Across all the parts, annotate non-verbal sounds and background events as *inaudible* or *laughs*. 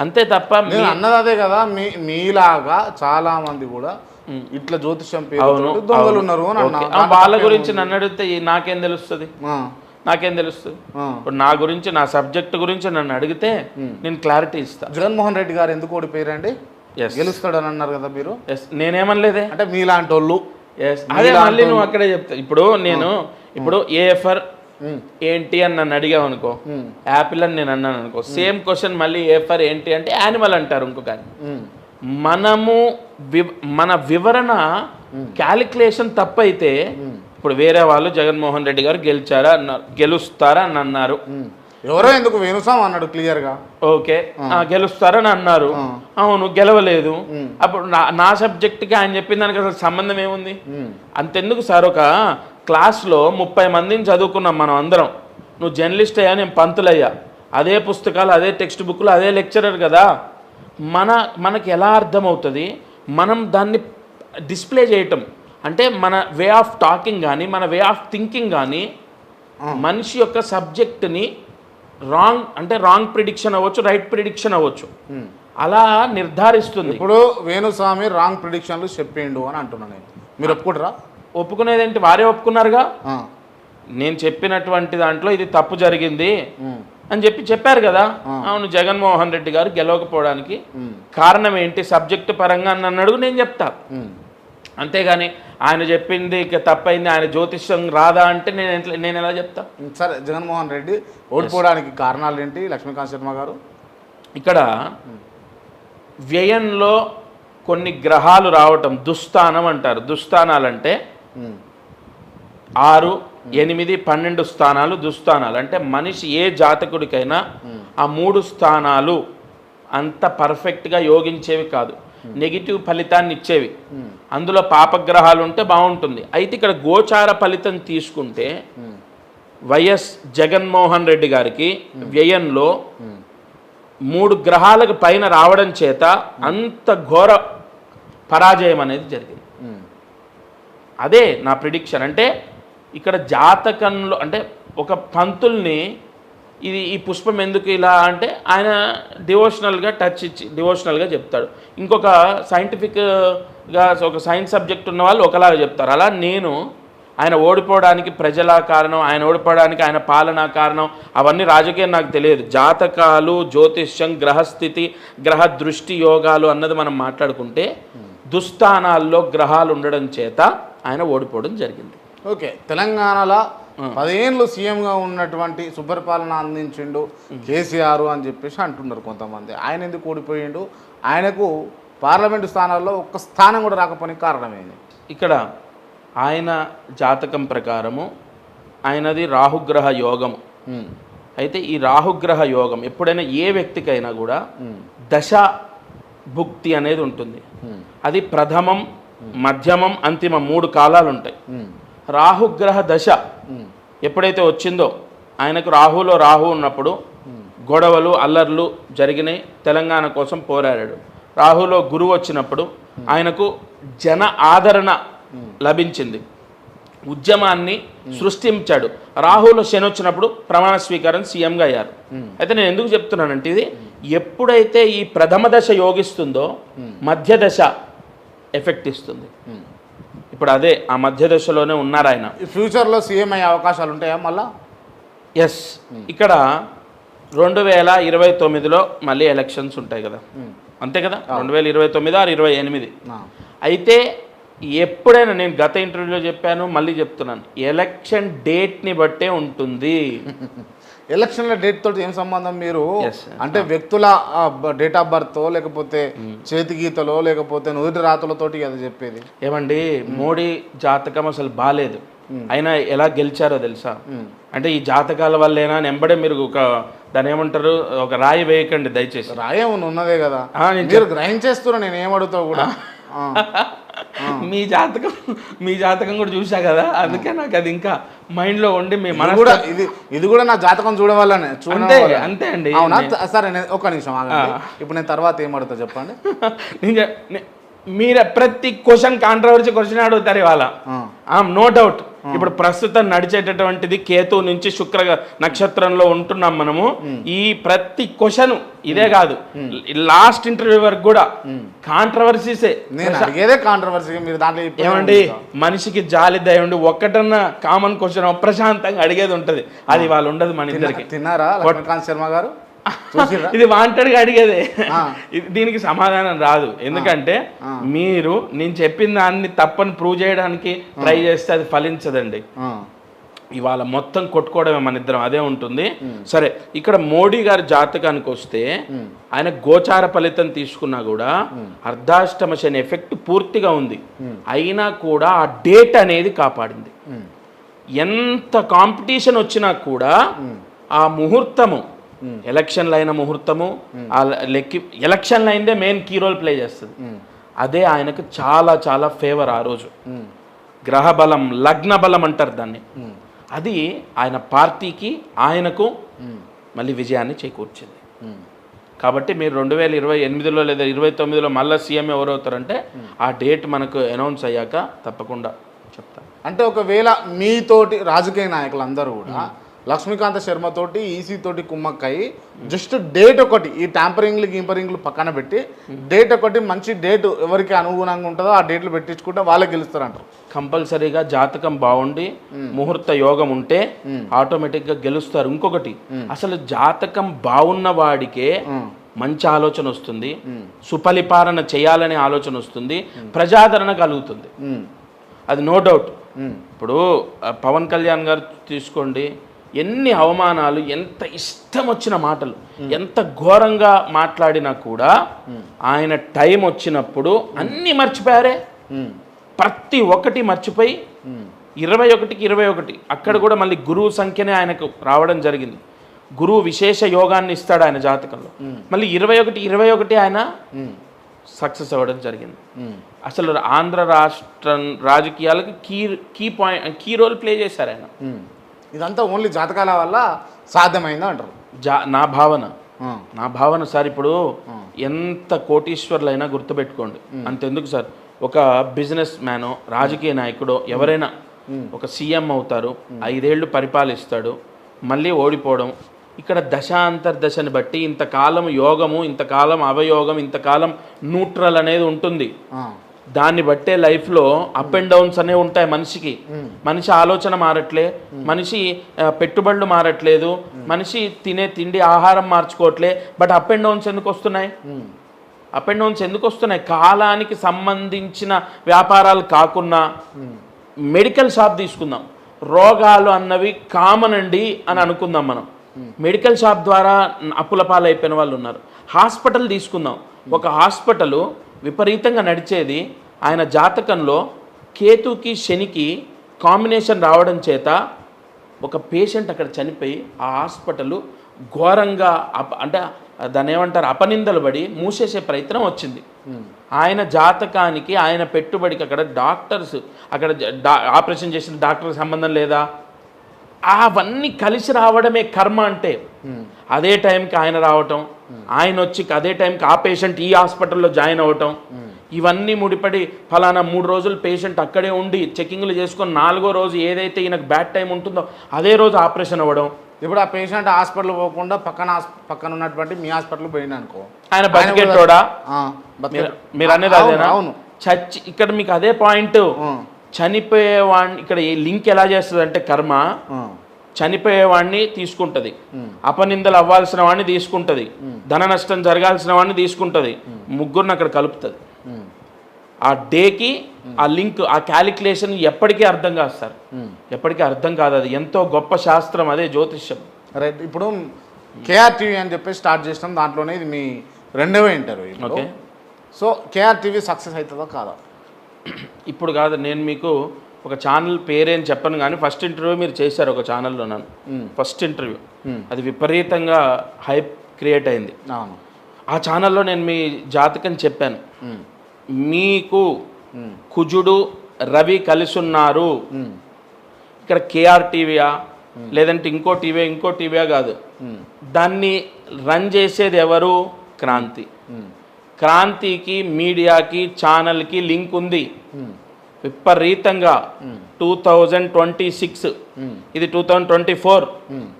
అంతే తప్ప మీ- నేను అన్నది అదే కదా మీ మీలాగా చాలా మంది కూడా ఇట్లా జ్యోతిష్యం పేరు దొంగలు ఉన్నారు అని వాళ్ళ గురించి నన్ను అడిగితే నాకేం తెలుస్తుంది? నాకేం తెలుస్తుంది. ఇప్పుడు నా గురించి నా సబ్జెక్ట్ గురించి నన్ను అడిగితే నేను క్లారిటీ ఇస్తా. జగన్మోహన్ రెడ్డి గారు ఎందుకు ఓడిపోయారండి. గెలుస్తాడని అన్నారు కదా మీరు? నేనేమనలేదే? అంటే మీలాంటి వాళ్ళు అదే మళ్ళీ నువ్వు అక్కడే చెప్తా. ఇప్పుడు నేను ఇప్పుడు ఏఎఫర్ ఏంటి అని నన్ను అడిగావు అనుకో. యాపిల్ అని నేను అన్నాను అనుకో. సేమ్ క్వశ్చన్ మళ్ళీ ఏఫర్ ఏంటి అంటే యానిమల్ అంటారు ఇంకొక మనము మన వివరణ క్యాలిక్యులేషన్ తప్పైతే ఇప్పుడు వేరే వాళ్ళు జగన్మోహన్ రెడ్డి గారు గెలిచారా అన్నారు గెలుస్తారా అని అన్నారు. ఎవరో ఎందుకు వేణుసాం అన్నాడు క్లియర్గా ఓకే గెలుస్తారని అన్నారు. అవును గెలవలేదు. అప్పుడు నా నా సబ్జెక్ట్కి ఆయన చెప్పిన దానికి అసలు సంబంధం ఏముంది? అంతెందుకు సార్ ఒక క్లాస్లో ముప్పై మందిని చదువుకున్నాం మనం అందరం. నువ్వు జర్నలిస్ట్ అయ్యా నేను పంతులయ్యా. అదే పుస్తకాలు అదే టెక్స్ట్ బుక్లు అదే లెక్చరర్ కదా. మన మనకి ఎలా అర్థమవుతుంది? మనం దాన్ని డిస్ప్లే చేయటం. అంటే మన వే ఆఫ్ టాకింగ్ కానీ మన వే ఆఫ్ థింకింగ్ కానీ మనిషి యొక్క సబ్జెక్ట్ని రాంగ్ అంటే రాంగ్ ప్రిడిక్షన్ అవ్వచ్చు రైట్ ప్రిడిక్షన్ అవ్వచ్చు. అలా నిర్ధారిస్తుంది. ఇప్పుడు వేణుస్వామి రాంగ్ ప్రిడిక్షన్లు చెప్పిండు అని అంటున్నాను నేను. మీరు ఒప్పుకుంటారా? ఒప్పుకునేదేంటి? వారే ఒప్పుకున్నారుగా? నేను చెప్పినటువంటి దాంట్లో ఇది తప్పు జరిగింది అని చెప్పి చెప్పారు కదా? అవును జగన్మోహన్ రెడ్డి గారు గెలవకపోవడానికి కారణం ఏంటి? సబ్జెక్టు పరంగా అని నన్ను అడుగు నేను చెప్తా. అంతేగాని ఆయన చెప్పింది ఇక తప్పైంది ఆయన జ్యోతిష్యం రాదా అంటే నేను నేను ఎలా చెప్తా? సరే జగన్మోహన్ రెడ్డి ఓడిపోవడానికి కారణాలు ఏంటి? లక్ష్మీకాంత్ శర్మ గారు? ఇక్కడ వ్యయంలో కొన్ని గ్రహాలు రావటం దుస్థానం అంటారు. దుస్థానాలంటే ఆరు ఎనిమిది పన్నెండు స్థానాలు దుస్థానాలు. అంటే మనిషి ఏ జాతకుడికైనా ఆ మూడు స్థానాలు అంత పర్ఫెక్ట్గా యోగించేవి కాదు. నెగిటివ్ ఫలితాన్ని ఇచ్చేవి. అందులో పాపగ్రహాలు ఉంటే బాగుంటుంది. అయితే ఇక్కడ గోచార ఫలితం తీసుకుంటే వైఎస్ జగన్మోహన్ రెడ్డి గారికి వ్యయంలో మూడు గ్రహాలకు పైన రావడం చేత అంత ఘోర పరాజయం అనేది జరిగింది. అదే నా ప్రిడిక్షన్ అంటే ఇక్కడ జాతకంలో అంటే ఒక పంతుల్ని ఇది ఈ పుష్పం ఎందుకు ఇలా అంటే ఆయన డివోషనల్గా టచ్ ఇచ్చి డివోషనల్గా చెప్తాడు. ఇంకొక సైంటిఫిక్గా ఒక సైన్స్ సబ్జెక్ట్ ఉన్న వాళ్ళు ఒకలాగా చెప్తారు. అలా నేను ఆయన ఓడిపోవడానికి ప్రజల కారణం ఆయన ఓడిపోవడానికి ఆయన పాలనా కారణం అవన్నీ రాజకీయం నాకు తెలియదు. జాతకాలు జ్యోతిష్యం గ్రహస్థితి గ్రహ దృష్టి యోగాలు అన్నది మనం మాట్లాడుకుంటే దుస్థానాల్లో గ్రహాలు ఉండడం చేత ఆయన ఓడిపోవడం జరిగింది. ఓకే తెలంగాణలో పదేళ్ళు సీఎంగా ఉన్నటువంటి సుపరిపాలన అందించిండు కేసీఆర్ అని చెప్పేసి అంటున్నారు కొంతమంది. ఆయన ఎందుకు ఓడిపోయిండు? ఆయనకు పార్లమెంటు స్థానాల్లో ఒక్క స్థానం కూడా రాకపోయిన కారణమేంది ఇక్కడ ఆయన జాతకం ప్రకారము ఆయనది రాహుగ్రహ ఉమ్, అయితే ఈ రాహుగ్రహ యోగం ఎప్పుడైనా ఏ వ్యక్తికైనా కూడా దశ భుక్తి అనేది ఉంటుంది. అది ప్రథమం మధ్యమం అంతిమం మూడు కాలాలు ఉంటాయి రాహుగ్రహ దశ ఎప్పుడైతే వచ్చిందో ఆయనకు రాహులో రాహు ఉన్నప్పుడు గొడవలు అల్లర్లు జరిగినాయి. తెలంగాణ కోసం పోరాడాడు. రాహులో గురువు వచ్చినప్పుడు ఆయనకు జన ఆదరణ లభించింది. ఉద్యమాన్ని సృష్టించాడు. రాహులో శని వచ్చినప్పుడు ప్రమాణ స్వీకారం సీఎంగా అయ్యారు. అయితే నేను ఎందుకు చెప్తున్నానంటే ఇది ఎప్పుడైతే ఈ ప్రథమ దశ యోగిస్తుందో మధ్య దశ ఎఫెక్ట్ ఇస్తుంది. ఉమ్. ఇప్పుడు అదే ఆ మధ్య దశలోనే ఉన్నారు ఆయన. ఫ్యూచర్లో సీఎం అయ్యే అవకాశాలు ఉంటాయా మళ్ళా? ఎస్ ఇక్కడ రెండు వేల ఇరవై తొమ్మిదిలో మళ్ళీ ఎలక్షన్స్ ఉంటాయి కదా. ఉమ్, అంతే కదా? రెండు వేల ఇరవై తొమ్మిది ఆరు ఇరవై ఎనిమిది. అయితే ఎప్పుడైనా నేను గత ఇంటర్వ్యూలో చెప్పాను మళ్ళీ చెప్తున్నాను. ఎలక్షన్ డేట్ని బట్టే ఉంటుంది. *laughs* ఎలక్షన్ల డేట్ తోటి ఏం సంబంధం మీరు? అంటే వ్యక్తుల డేట్ ఆఫ్ బర్త్ లేకపోతే చేతి గీతలో లేకపోతే నుదుటి రాతలతోటి అది చెప్పేది? ఏమండి మోడీ జాతకం అసలు బాగాలేదు అయినా ఎలా గెలిచారో తెలుసా? అంటే ఈ జాతకాల వల్లేనా అని ఎంబడే మీరు ఒక దాని ఏమంటారు ఒక రాయి వేయకండి దయచేసి. రాయేమన్నా ఉన్నదే కదా? మీరు గ్రహించేస్తున్నా నేను ఏమడుగుతా కూడా? మీ జాతకం మీ జాతకం కూడా చూసా కదా? అందుకే నాకు అది ఇంకా మైండ్లో ఉండి మీ మన కూడా ఇది ఇది కూడా నా జాతకం చూడవాలనే అంతే అంతే అండి. అవునా? సరే ఒక నిమిషం ఇప్పుడు నేను తర్వాత ఏం అడుగుతా చెప్పండి. *laughs* నేను మీరు ప్రతి క్వశ్చన్ కాంట్రవర్సీ క్వశ్చన్ అడుగుతారు ఇవాళ. నో డౌట్ ఇప్పుడు ప్రస్తుతం నడిచేటటువంటిది కేతు నుంచి శుక్ర నక్షత్రంలో ఉంటున్నాం మనము. ఈ ప్రతి క్వశ్చన్ ఇదే కాదు. లాస్ట్ ఇంటర్వ్యూ వరకు కూడా కాంట్రవర్సీసే ఏమండి? మనిషికి జాలి దయ ఉండి ఒక్కటన్నా కామన్ క్వశ్చన్ ప్రశాంతంగా అడిగేది ఉంటది. అది వాళ్ళు ఉండదు మన ఇద్దరికి. తిన్నారా శర్మ గారు? ఇది వాంటెడ్గా అడిగేదే. దీనికి సమాధానం రాదు. ఎందుకంటే మీరు నేను చెప్పిన దాన్ని తప్పని ప్రూవ్ చేయడానికి ట్రై చేస్తే అది ఫలించదండి. ఇవాళ మొత్తం కొట్టుకోవడమే మన ఇద్దరం అదే ఉంటుంది. సరే ఇక్కడ మోడీ గారి జాతకానికి వస్తే ఆయన గోచార ఫలితం తీసుకున్నా కూడా అర్ధాష్టమ శని ఎఫెక్ట్ పూర్తిగా ఉంది. అయినా కూడా ఆ డేట్ అనేది కాపాడింది. ఎంత కాంపిటీషన్ వచ్చినా కూడా ఆ ముహూర్తము ఎలక్షన్లు అయిన ముహూర్తము ఆ లెక్కి ఎలక్షన్లు అయిందే మెయిన్ కీ రోల్ ప్లే చేస్తుంది. అదే ఆయనకు చాలా చాలా ఫేవర్ ఆ రోజు. గ్రహ బలం లగ్న బలం అంటారు దాన్ని. అది ఆయన పార్టీకి ఆయనకు మళ్ళీ విజయాన్ని చేకూర్చింది. కాబట్టి మీరు రెండు వేల ఇరవై ఎనిమిదిలో లేదా ఇరవై తొమ్మిదిలో మళ్ళీ సీఎం ఎవరు అవుతారంటే ఆ డేట్ మనకు అనౌన్స్ అయ్యాక తప్పకుండా చెప్తాను. అంటే ఒకవేళ మీతోటి రాజకీయ నాయకులందరూ కూడా లక్ష్మీకాంత శర్మ తోటి ఈసీ తోటి కుమ్మక్కయి జస్ట్ డేట్ ఒకటి ఈ ట్యాంపరింగ్లు గీంపరింగ్లు పక్కన పెట్టి డేట్ ఒకటి మంచి డేట్ ఎవరికి అనుగుణంగా ఉంటుందో ఆ డేట్లు పెట్టించుకుంటే వాళ్ళే గెలుస్తారంటారు. కంపల్సరీగా జాతకం బాగుండి ముహూర్త యోగం ఉంటే ఆటోమేటిక్గా గెలుస్తారు. ఇంకొకటి అసలు జాతకం బాగున్న వాడికే మంచి ఆలోచన వస్తుంది. సుపరిపాలన చేయాలనే ఆలోచన వస్తుంది. ప్రజాదరణ కలుగుతుంది. అది నో డౌట్ ఇప్పుడు పవన్ కళ్యాణ్ గారు తీసుకోండి. ఎన్ని అవమానాలు ఎంత ఇష్టం వచ్చిన మాటలు ఎంత ఘోరంగా మాట్లాడినా కూడా ఆయన టైం వచ్చినప్పుడు అన్నీ మర్చిపోయారే. ప్రతి ఒక్కటి మర్చిపోయి ఇరవై ఒకటికి ఇరవై ఒకటి అక్కడ కూడా మళ్ళీ గురువు సంఖ్యనే ఆయనకు రావడం జరిగింది. గురువు విశేష యోగాన్ని ఇస్తాడు ఆయన జాతకంలో. మళ్ళీ ఇరవై ఒకటి ఇరవై ఒకటి ఆయన సక్సెస్ అవ్వడం జరిగింది. అసలు ఆంధ్ర రాష్ట్రం రాజకీయాలకు key key point key role play చేశారు ఆయన. ఇదంతా ఓన్లీ జాతకాల వల్ల సాధ్యమైంది అంటారు. జా నా భావన. నా భావన సార్ ఇప్పుడు ఎంత కోటీశ్వర్లైనా గుర్తుపెట్టుకోండి. అంతెందుకు సార్? ఒక బిజినెస్ మ్యానో రాజకీయ నాయకుడో ఎవరైనా ఒక సీఎం అవుతారు ఐదేళ్ళు పరిపాలిస్తాడు మళ్ళీ ఓడిపోవడం ఇక్కడ దశాంతర్దశని బట్టి ఇంతకాలం యోగము ఇంతకాలం అవయోగం ఇంతకాలం న్యూట్రల్ అనేది ఉంటుంది. దాన్ని బట్టే లైఫ్లో అప్ అండ్ డౌన్స్ అనేవి ఉంటాయి మనిషికి. మనిషి ఆలోచన మారట్లే మనిషి పెట్టుబడులు మారట్లేదు మనిషి తినే తిండి ఆహారం మార్చుకోవట్లే బట్ అప్ అండ్ డౌన్స్ ఎందుకు వస్తున్నాయి? అప్ అండ్ డౌన్స్ ఎందుకు వస్తున్నాయి? కాలానికి సంబంధించిన వ్యాపారాలు కాకుండా మెడికల్ షాప్ తీసుకుందాం. రోగాలు అన్నవి కామన్ అండి అని అనుకుందాం మనం. మెడికల్ షాప్ ద్వారా అప్పుల పాలైపోయిన వాళ్ళు ఉన్నారు. హాస్పిటల్ తీసుకుందాం. ఒక హాస్పిటల్ విపరీతంగా నడిచేది ఆయన జాతకంలో కేతుకి శనికి కాంబినేషన్ రావడం చేత ఒక పేషెంట్ అక్కడ చనిపోయి ఆ హాస్పిటల్ ఘోరంగా అప అంటే దాన్ని ఏమంటారు? అపనిందలు పడి మూసేసే ప్రయత్నం వచ్చింది. ఆయన జాతకానికి ఆయన పెట్టుబడికి అక్కడ డాక్టర్స్ అక్కడ ఆపరేషన్ చేసిన డాక్టర్కి సంబంధం లేదా? అవన్నీ కలిసి రావడమే కర్మ అంటే. అదే టైంకి ఆయన రావటం ఆయన వచ్చి అదే టైంకి ఆ పేషెంట్ ఈ హాస్పిటల్లో జాయిన్ అవ్వటం ఇవన్నీ ముడిపడి ఫలానా మూడు రోజులు పేషెంట్ అక్కడే ఉండి చెకింగ్లు చేసుకొని నాలుగో రోజు ఏదైతే ఈయనకు బ్యాడ్ టైం ఉంటుందో అదే రోజు ఆపరేషన్ అవ్వడం. ఇప్పుడు ఆ పేషెంట్ హాస్పిటల్ పోకుండా పక్కన పక్కన ఉన్నటువంటి మీ హాస్పిటల్ పోయినా అనుకో. ఆయన ఆయన బతికేటోడా? ఆ, బతికే- మీరు అనేది అదేనా? అవును. చచ్చి ఇక్కడ మీకు అదే పాయింట్ చనిపోయేవాడిని ఇక్కడ ఈ లింక్ ఎలా చేస్తుంది అంటే కర్మ చనిపోయేవాడిని తీసుకుంటది. అపనిందలు అవ్వాల్సిన వాడిని తీసుకుంటది. ధన నష్టం జరగాల్సిన వాడిని తీసుకుంటది. ముగ్గురిని అక్కడ కలుపుతుంది. ఆ డేకి ఆ లింక్ ఆ క్యాలిక్యులేషన్ ఎప్పటికీ అర్థం కాదు సార్. ఎప్పటికీ అర్థం కాదు అది. ఎంతో గొప్ప శాస్త్రం అదే జ్యోతిష్యం. రైట్ ఇప్పుడు కేఆర్ టీవీ అని చెప్పి స్టార్ట్ చేసినాం. దాంట్లోనే ఇది మీ రెండవ interview okay. So KR TV success అవుతుందో కాదా. ఇప్పుడు కాదు నేను మీకు ఒక ఛానల్ పేరేం చెప్పను కానీ ఫస్ట్ ఇంటర్వ్యూ మీరు చేశారు ఒక ఛానల్లో నన్ను. ఫస్ట్ ఇంటర్వ్యూ అది విపరీతంగా హైప్ క్రియేట్ అయింది. ఆ ఛానల్లో నేను మీ జాతకం చెప్పాను. మీకు కుజుడు రవి కలిసి ఉన్నారు ఇక్కడ కేఆర్ టీవీయా లేదంటే ఇంకో టీవీ ఇంకో టీవీయా కాదు. దాన్ని రన్ చేసేది ఎవరు? క్రాంతి. క్రాంతికి మీడియాకి ఛానల్కి లింక్ ఉంది. విపరీతంగా. Two thousand twenty six. ఇది two thousand twenty four.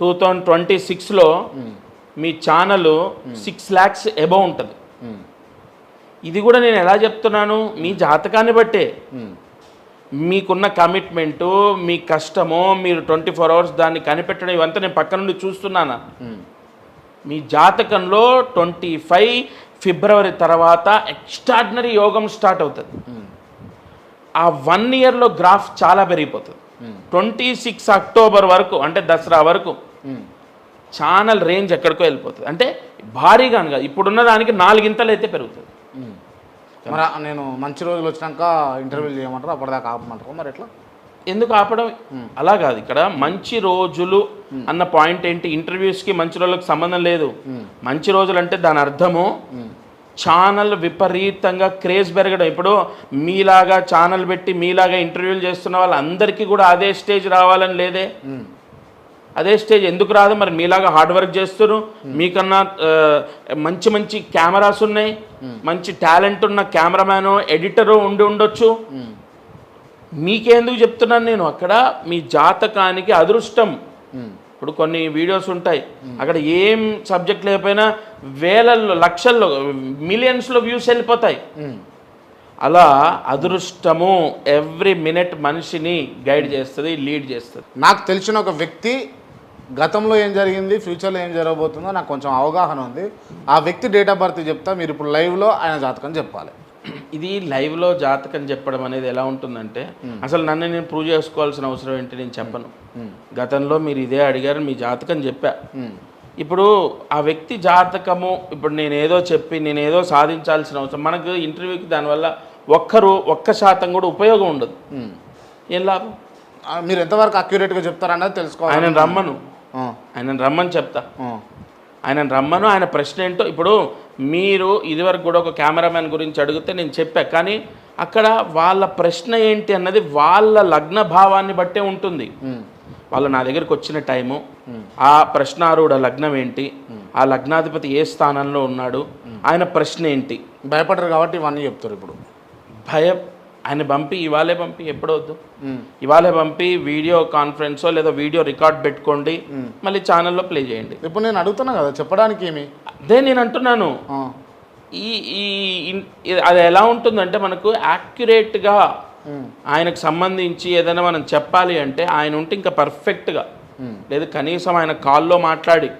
Two thousand twenty సిక్స్లో మీ ఛానల్ సిక్స్ ల్యాక్స్ ఎబవ్ ఉంటుంది. ఇది కూడా నేను ఎలా చెప్తున్నాను? మీ జాతకాన్ని బట్టే. మీకున్న కమిట్మెంటు మీ కష్టము మీరు ట్వంటీ ఫోర్ అవర్స్ దాన్ని కనిపెట్టడం ఇవంతా నేను పక్క నుండి చూస్తున్నాను? మీ జాతకంలో ట్వంటీ ఫైవ్ ఫిబ్రవరి తర్వాత ఎక్స్ట్రాడినరీ యోగం స్టార్ట్ అవుతుంది. ఆ వన్ ఇయర్లో గ్రాఫ్ చాలా పెరిగిపోతుంది. ట్వంటీ సిక్స్ అక్టోబర్ వరకు అంటే దసరా వరకు ఛానల్ రేంజ్ ఎక్కడికో వెళ్ళిపోతుంది. అంటే భారీగా అనగా ఇప్పుడున్న దానికి నాలుగింతలు అయితే పెరుగుతుంది. మరి నేను మంచి రోజులు వచ్చినాక ఇంటర్వ్యూలు చేయమంటారు? అప్పటిదాకా ఆపమంటారు? మరి ఎట్లా? ఎందుకు ఆపడం? అలా కాదు. ఇక్కడ మంచి రోజులు అన్న పాయింట్ ఏంటి? ఇంటర్వ్యూస్కి మంచి రోజులకు సంబంధం లేదు. మంచి రోజులు అంటే దాని అర్థము ఛానల్ విపరీతంగా క్రేజ్ పెరగడం. ఇప్పుడు మీలాగా ఛానల్ పెట్టి మీలాగా ఇంటర్వ్యూలు చేస్తున్న వాళ్ళందరికీ కూడా అదే స్టేజ్ రావాలని లేదే? అదే స్టేజ్ ఎందుకు రాదు? మరి మీలాగా హార్డ్ వర్క్ చేస్తున్నారు. మీకన్నా మంచి మంచి కెమెరాస్ ఉన్నాయి. మంచి టాలెంట్ ఉన్న కెమెరామ్యాను ఎడిటరు ఉండి ఉండొచ్చు. మీకెందుకు చెప్తున్నాను నేను? అక్కడ మీ జాతకానికి అదృష్టం. ఇప్పుడు కొన్ని వీడియోస్ ఉంటాయి. అక్కడ ఏం సబ్జెక్ట్ లేకపోయినా వేలల్లో లక్షల్లో మిలియన్స్లో వ్యూస్ వెళ్ళిపోతాయి. అలా అదృష్టము ఎవ్రీ మినిట్ మనిషిని గైడ్ చేస్తుంది లీడ్ చేస్తుంది. నాకు తెలిసిన ఒక వ్యక్తి గతంలో ఏం జరిగింది ఫ్యూచర్లో ఏం జరగబోతుందో నాకు కొంచెం అవగాహన ఉంది. ఆ వ్యక్తి డేట్ ఆఫ్ బర్త్ చెప్తా మీరు ఇప్పుడు లైవ్లో ఆయన జాతకం చెప్పాలి. ఇది లైవ్లో జాతకం చెప్పడం అనేది ఎలా ఉంటుందంటే అసలు నన్ను నేను ప్రూవ్ చేసుకోవాల్సిన అవసరం ఏంటి నేను చెప్పను. గతంలో మీరు ఇదే అడిగారు మీ జాతకం చెప్పా. ఇప్పుడు ఆ వ్యక్తి జాతకము ఇప్పుడు నేను ఏదో చెప్పి నేను ఏదో సాధించాల్సిన అవసరం. మనకు ఇంటర్వ్యూకి దానివల్ల ఒక్కరు ఒక్క శాతం కూడా ఉపయోగం ఉండదు. ఏం లాభం? మీరు ఎంతవరకు అక్యురేట్గా చెప్తారన్నది తెలుసుకోవాలి. ఆయన రమ్మను. ఆయన రమ్మని చెప్తా. ఆయన రమ్మను ఆయన ప్రశ్న ఏంటో ఇప్పుడు మీరు ఇదివరకు కూడా ఒక కెమెరామ్యాన్ గురించి అడిగితే నేను చెప్పా కానీ అక్కడ వాళ్ళ ప్రశ్న ఏంటి అన్నది వాళ్ళ లగ్న భావాన్ని బట్టే ఉంటుంది. వాళ్ళు నా దగ్గరికి వచ్చిన టైము ఆ ప్రశ్నారూఢ లగ్నం ఏంటి ఆ లగ్నాధిపతి ఏ స్థానంలో ఉన్నాడు ఆయన ప్రశ్న ఏంటి? భయపడరు కాబట్టి ఇవన్నీ చెప్తారు ఇప్పుడు. భయం ఆయన పంపి ఇవాళే పంపి ఎప్పుడవద్దు ఉమ్, ఇవాళే పంపి వీడియో కాన్ఫరెన్సో లేదా వీడియో రికార్డ్ పెట్టుకోండి మళ్ళీ ఛానల్లో ప్లే చేయండి. ఇప్పుడు నేను అడుగుతున్నా కదా చెప్పడానికి ఏమి? అదే నేను అంటున్నాను ఈ ఈ అది ఎలా ఉంటుందంటే మనకు యాక్యురేట్గా ఆయనకు సంబంధించి ఏదైనా మనం చెప్పాలి అంటే ఆయన ఉంటే ఇంకా పర్ఫెక్ట్గా లేదు కనీసం ఆయన కాల్లో మాట్లాడి